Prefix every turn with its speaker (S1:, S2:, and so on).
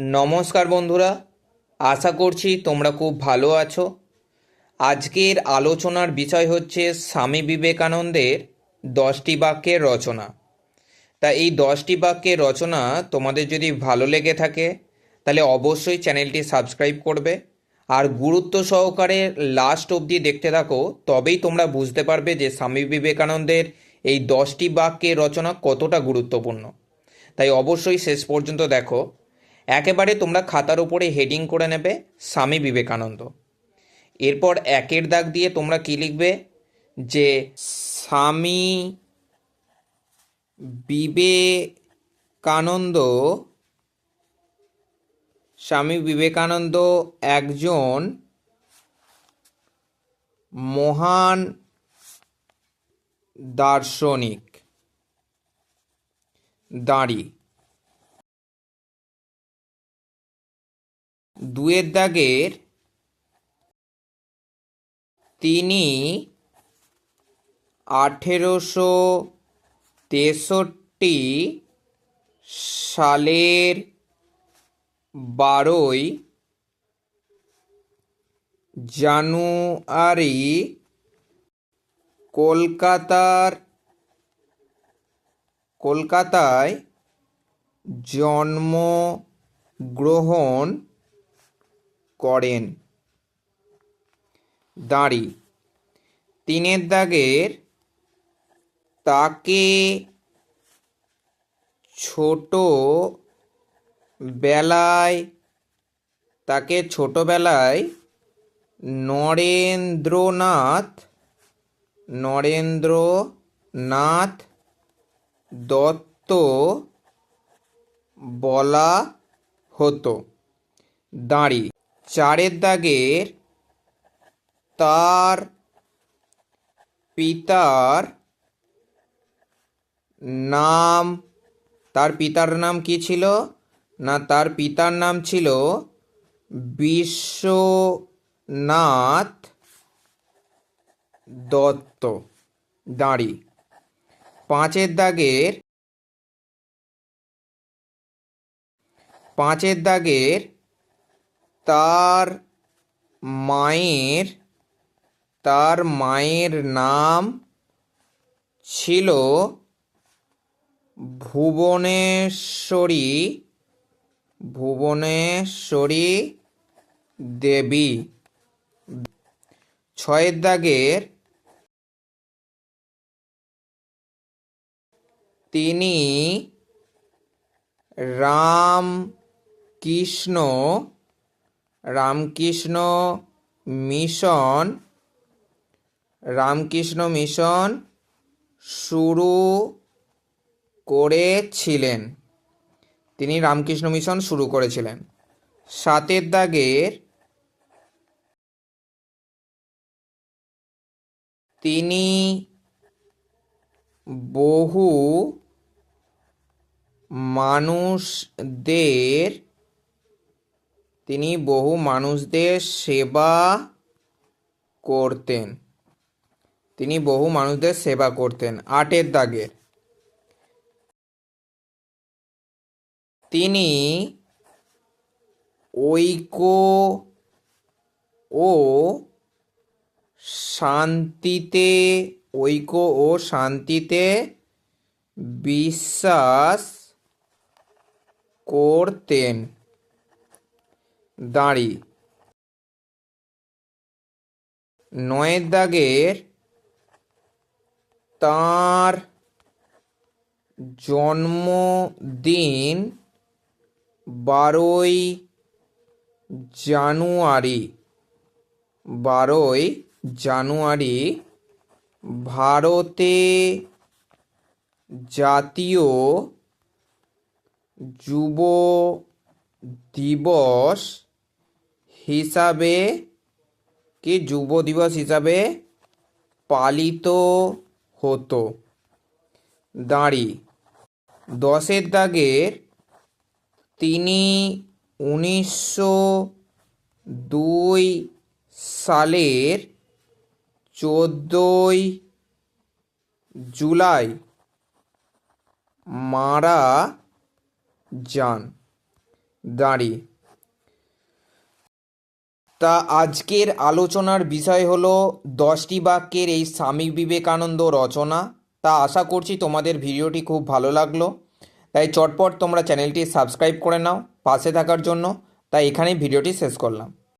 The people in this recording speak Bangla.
S1: নমস্কার বন্ধুরা, আশা করছি তোমরা খুব ভালো আছো। আজকের আলোচনার বিষয় হচ্ছে স্বামী বিবেকানন্দের দশটি বাক্যের রচনা। তা এই দশটি বাক্যের রচনা তোমাদের যদি ভালো লেগে থাকে, তাহলে অবশ্যই চ্যানেলটি সাবস্ক্রাইব করবে। আর গুরুত্ব সহকারে লাস্ট অবধি দেখতে থাকো, তবেই তোমরা বুঝতে পারবে যে স্বামী বিবেকানন্দের এই দশটি বাক্যের রচনা কতটা গুরুত্বপূর্ণ। তাই অবশ্যই শেষ পর্যন্ত দেখো। একেবারে তোমরা খাতার উপরে হেডিং করে নেবে, স্বামী বিবেকানন্দ। এরপর একের দাগ দিয়ে তোমরা কি লিখবে? যে স্বামী বিবেকানন্দ স্বামী বিবেকানন্দ একজন মহান দার্শনিক, দাঁড়ি। দুয়ের দাগের তিনি আঠেরোশো তেষট্টি সালের বারোই জানুয়ারি কলকাতার কলকাতায় জন্মগ্রহণ করেন। দাঁড়ি। তিনের দাগের তাকে ছোট বেলায়, তাকে ছোটবেলায় নরেন্দ্রনাথ নরেন্দ্রনাথ দত্ত বলা হতো। দাঁড়ি। চারের দাগের তার পিতার নাম, তার পিতার নাম কি ছিল? না, তার পিতার নাম ছিল বিশ্বনাথ দত্ত। দাঁড়ি। পাঁচের দাগের পাঁচের দাগের তার মায়ের তার মায়ের নাম ছিল ভুবনেশ্বরী ভুবনেশ্বরী দেবী। ছয়ের দাগের তিনি রাম কৃষ্ণ রামকৃষ্ণ মিশন রামকৃষ্ণ মিশন শুরু করেছিলেন। তিনি রামকৃষ্ণ মিশন শুরু করেছিলেন। সাতের দাগের তিনি বহু মানুষদের তিনি বহু মানুষদের সেবা করতেন। তিনি বহু মানুষদের সেবা করতেন আটের দাগের তিনি ঐক্য ও শান্তিতে, ঐক্য ও শান্তিতে বিশ্বাস করতেন। দাঁড়ি। নয়ের দাগের তাঁর জন্মদিন বারোই জানুয়ারি বারোই জানুয়ারি ভারতে জাতীয় যুব দিবস হিসাবে কি যুব দিবস হিসাবে পালিত হতো? দাঁড়ি। দশের দাগের তিনি উনিশশো দুই সালের চোদ্দোই জুলাই মারা যান। দাঁড়ি। তা আজকের আলোচনার বিষয় হলো দশটি বাক্যের এই স্বামী বিবেকানন্দ রচনা। তা আশা করছি তোমাদের ভিডিওটি খুব ভালো লাগল। তাই চটপট তোমরা চ্যানেলটি সাবস্ক্রাইব করে নাও পাশে থাকার জন্য। তাই এখানেই ভিডিওটি শেষ করলাম।